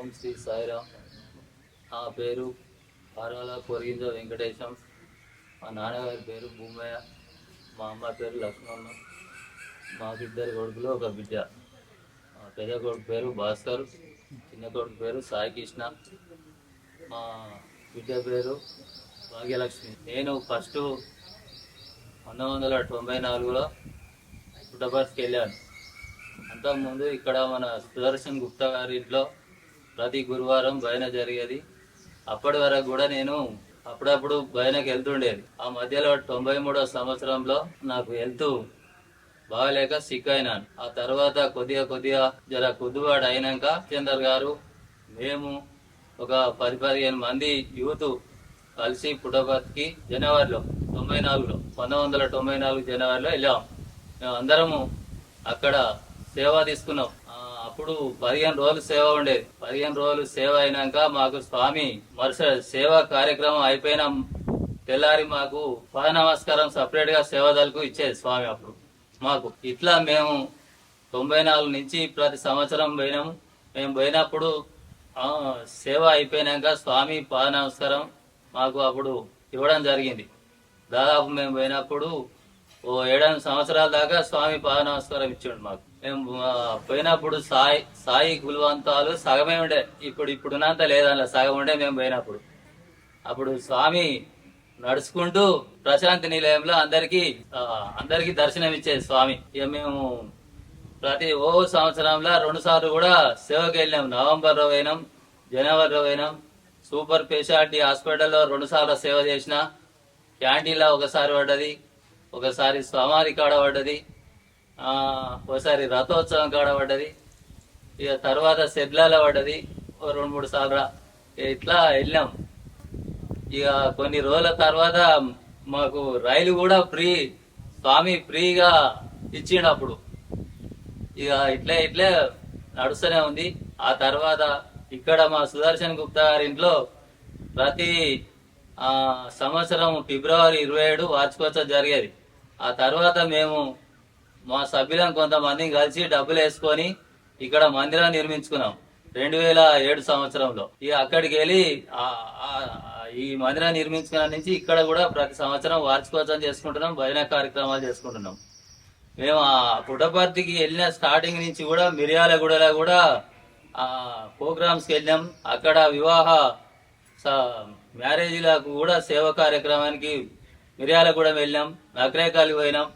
ఓం శ్రీ సాయిరామ్. నా పేరు పారాల కొరిగింజ వెంకటేశం. మా నాన్నగారి పేరు భూమయ్య. మా అమ్మ పేరు లక్ష్మణ్. మాకు ఇద్దరు కొడుకులు ఒక బిడ్డ. మా పెద్ద కొడుకు పేరు భాస్కర్. చిన్న కొడుకు పేరు సాయి కృష్ణ. మా బిడ్డ పేరు భాగ్యలక్ష్మి. నేను ఫస్ట్ పంతొమ్మిది వందల తొంభై నాలుగులో పుట్టపర్తికి వెళ్ళాను. అంతకుముందు ఇక్కడ మన సుదర్శన్ గుప్తా గారి ఇంట్లో ప్రతి గురువారం భయన జరిగేది. అప్పటి వరకు కూడా నేను అప్పుడప్పుడు భజనకి వెళ్తుండేది. ఆ మధ్యలో తొంభై మూడో సంవత్సరంలో నాకు హెల్త్ బాగలేక సిక్ అయినాను. ఆ తర్వాత కొద్దిగా కొద్దిగా జర కుద్దుబాటు అయినాక చందర్ గారు మేము ఒక పది పదిహేను మంది యూత్ కలిసి పుట్టపతికి జనవరిలో తొంభై నాలుగులో పంతొమ్మిది వందల తొంభై నాలుగు జనవరిలో వెళ్ళాం. మేము అందరము అక్కడ సేవ తీసుకున్నాం. అప్పుడు పదిహేను రోజులు సేవ ఉండేది. పదిహేను రోజులు సేవ అయినాక మాకు స్వామి మరుసటి సేవా కార్యక్రమం అయిపోయిన తెల్లారి మాకు పద నమస్కారం సపరేట్గా సేవదలకు ఇచ్చేది స్వామి అప్పుడు. మాకు ఇట్లా మేము తొంభై నాలుగు నుంచి ప్రతి సంవత్సరం పోయినాము. మేము పోయినప్పుడు సేవ అయిపోయినాక స్వామి పాద నమస్కారం మాకు అప్పుడు ఇవ్వడం జరిగింది. దాదాపు మేము పోయినప్పుడు ఓ ఏడాది సంవత్సరాల దాకా స్వామి పాద నమస్కారం ఇచ్చిండు మాకు. మేము పోయినప్పుడు సాయి సాయి కులవంతాలు సగమే ఉండే. ఇప్పుడు ఇప్పుడున్నంత లేదన్న సగం ఉండే మేము పోయినప్పుడు. అప్పుడు స్వామి నడుచుకుంటూ ప్రశాంతి నిలయంలో అందరికి అందరికి దర్శనం ఇచ్చేది స్వామి. ఇక మేము ప్రతి ఓ సంవత్సరంలో రెండు సార్లు కూడా సేవకి వెళ్ళాం. నవంబర్లో పోయినాం జనవరిలో పోయినాం సూపర్ స్పెషాలిటీ హాస్పిటల్లో రెండు సార్లు సేవ చేసిన క్యాంటీన్లో ఒకసారి పడ్డది. ఒకసారి స్వామివారి కాడ పడ్డది. ఒకసారి రథోత్సవం కాడ పడ్డది. ఇక తర్వాత సెడ్లాల పడ్డది. ఓ రెండు మూడు సార్లు ఇట్లా వెళ్ళాం. ఇక కొన్ని రోజుల తర్వాత మాకు రైలు కూడా ఫ్రీ స్వామి ఫ్రీగా ఇచ్చిండు అప్పుడు ఇక ఇట్లే ఇట్లే నడుస్తూనే ఉంది. ఆ తర్వాత ఇక్కడ మా సుదర్శన్ గుప్తా గారి ఇంట్లో ప్రతి సంవత్సరం ఫిబ్రవరి ఇరవై ఏడు వార్షికోత్సవం జరిగేది. ఆ తర్వాత మేము మా సభ్యులను కొంతమందిని కలిసి డబ్బులు వేసుకొని ఇక్కడ మందిరం నిర్మించుకున్నాం. రెండు వేల ఏడు సంవత్సరంలో. ఇక అక్కడికి వెళ్ళి ఈ మందిరం నిర్మించుకున్న నుంచి ఇక్కడ కూడా ప్రతి సంవత్సరం వార్షికోత్సవం చేసుకుంటున్నాం భజన కార్యక్రమాలు చేసుకుంటున్నాం. మేము ఆ పుట్టపర్తికి వెళ్ళిన స్టార్టింగ్ నుంచి కూడా మిర్యాలగూడలో కూడా ఆ వెళ్ళాం. అక్కడ వివాహ స- మ్యారేజీలకు కూడా సేవ కార్యక్రమానికి మిర్యాలగూడెం వెళ్ళాం నకరేకాలి పోయినాం.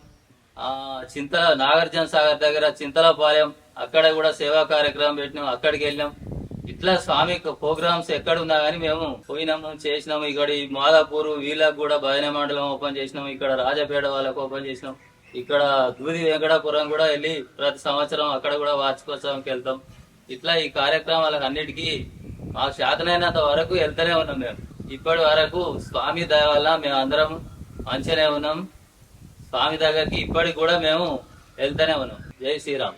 ఆ చింతల నాగార్జున సాగర్ దగ్గర చింతలపాలెం అక్కడ కూడా సేవా కార్యక్రమం పెట్టినాం అక్కడికి వెళ్ళాం. ఇట్లా స్వామి ప్రోగ్రామ్స్ ఎక్కడున్నా కానీ మేము పోయినాము చేసినాము ఇక్కడ ఈ మాదాపూర్ వీళ్ళకు కూడా భజన మండలం ఓపెన్ చేసినాం. ఇక్కడ రాజపేట వాళ్ళకు ఓపెన్ చేసినాం. ఇక్కడ దూది వెంకటాపురం కూడా వెళ్ళి ప్రతి సంవత్సరం అక్కడ కూడా వార్షికోత్సవంకి వెళ్తాం. ఇట్లా ఈ కార్యక్రమాలకు అన్నిటికీ మాకు శాతనైనంత వరకు వెళ్తూనే ఉన్నాం మేము. ఇప్పటి వరకు స్వామి దయ వల్ల మేము అందరం మంచిగానే ఉన్నాం. స్వామి దగ్గరికి ఇప్పటికి కూడా మేము వెళ్తూనే ఉన్నాం. జై శ్రీరామ్.